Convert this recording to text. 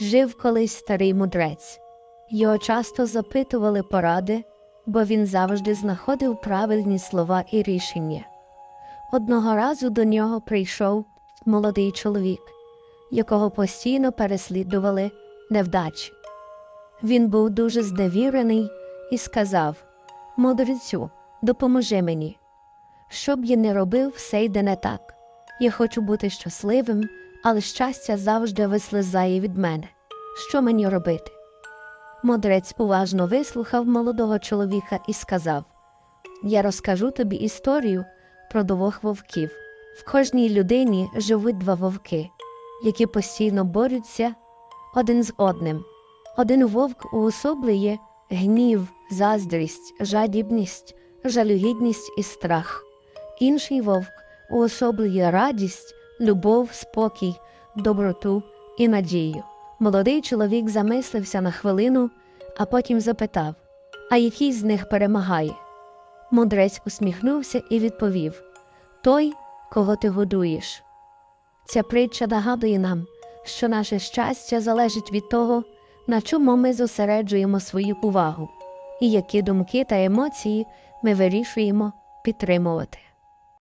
Жив колись старий мудрець. Його часто запитували поради, бо він завжди знаходив правильні слова і рішення. Одного разу до нього прийшов молодий чоловік, якого постійно переслідували невдачі. Він був дуже зневірений і сказав Мудрецю, допоможи мені. Що б я не робив, все йде не так. Я хочу бути щасливим, але щастя завжди вислизає від мене. Що мені робити? Мудрець уважно вислухав молодого чоловіка і сказав Я розкажу тобі історію про двох вовків. В кожній людині живуть два вовки, які постійно борються один з одним. Один вовк уособлює гнів, заздрість, жадібність, жалюгідність і страх. Інший вовк уособлює радість, любов, спокій, доброту і надію. Молодий чоловік замислився на хвилину, а потім запитав, а який з них перемагає? Мудрець усміхнувся і відповів Той, кого ти годуєш. Ця притча нагадує нам, що наше щастя залежить від того, на чому ми зосереджуємо свою увагу, і які думки та емоції ми вирішуємо підтримувати.